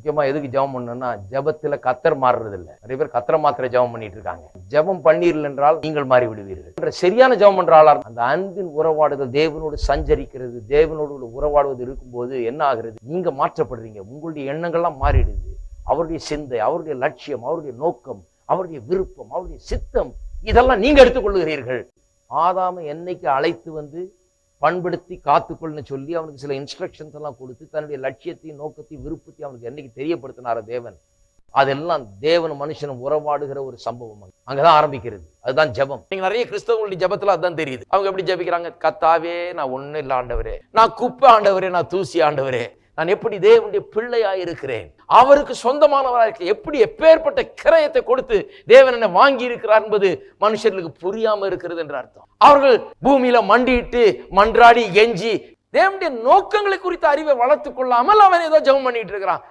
முக்கியமா எதுக்கு ஜெபம் பண்ணணும்னா ஜெபத்துல கத்தர் மாறுறது இல்ல நிறைய பேர் கத்தரை மாத்திர ஜெபம் பண்ணிட்டு இருக்காங்க ஜெபம் பண்ணீர்கள் என்றால் நீங்கள் மாறி விடுவீர்கள் என்ற சரியான ஜெபம் பண்ற அந்த அன்பின் உறவாடுதல் தேவனோடு சஞ்சரிக்கிறது தேவனோடு உள்ள உறவாடுவது இருக்கும்போது என்ன ஆகுறது? நீங்க மாற்றப்படுறீங்க. உங்களுடைய எண்ணங்கள்லாம் மாறிடுது. அவருடைய சிந்தை அவருடைய லட்சியம் அவருடைய நோக்கம் அவருடைய விருப்பம் அவருடைய சித்தம் இதெல்லாம் நீங்க எடுத்துக்கொள்ளுகிறீர்கள். ஆதாம என்னைக்கு அழைத்து வந்து பண்படுத்தி காத்துக்கொள்னு சொல்லி அவனுக்கு சில இன்ஸ்ட்ரக்ஷன்ஸ் எல்லாம் கொடுத்து தன்னுடைய லட்சியத்தையும் நோக்கத்தையும் விருப்பத்தையும் அவனுக்கு என்னைக்கு தெரியப்படுத்தினார தேவன் அதெல்லாம் தேவன் மனுஷனும் உறவாடுகிற ஒரு சம்பவம் அங்கதான் ஆரம்பிக்கிறது. அதுதான் ஜெபம். நீங்க நிறைய கிறிஸ்தவங்களுடைய ஜெபத்துல அதுதான் தெரியுது. அவங்க எப்படி ஜெபிக்கிறாங்க? கத்தாவே நான் ஒண்ணு இல்ல ஆண்டவரே நான் குப்பை ஆண்டவரே நான் தூசி ஆண்டவரே. நான் எப்படி தேவனுடைய பிள்ளையா இருக்கிறேன் அவருக்கு சொந்தமானவராக இருக்க எப்படி எப்பேற்பட்ட கிரயத்தை கொடுத்து தேவன் என்ன வாங்கி இருக்கிறார் என்பது மனுஷர்களுக்கு புரியாம இருக்கிறது என்ற அர்த்தம். அவர்கள் பூமியில மண்டிட்டு மன்றாடி எஞ்சி தேவனுடைய நோக்கங்களை குறித்த அறிவை வளர்த்துக் கொள்ளாமல் அவன் ஏதோ ஜெபம் பண்ணிட்டு இருக்கிறான்.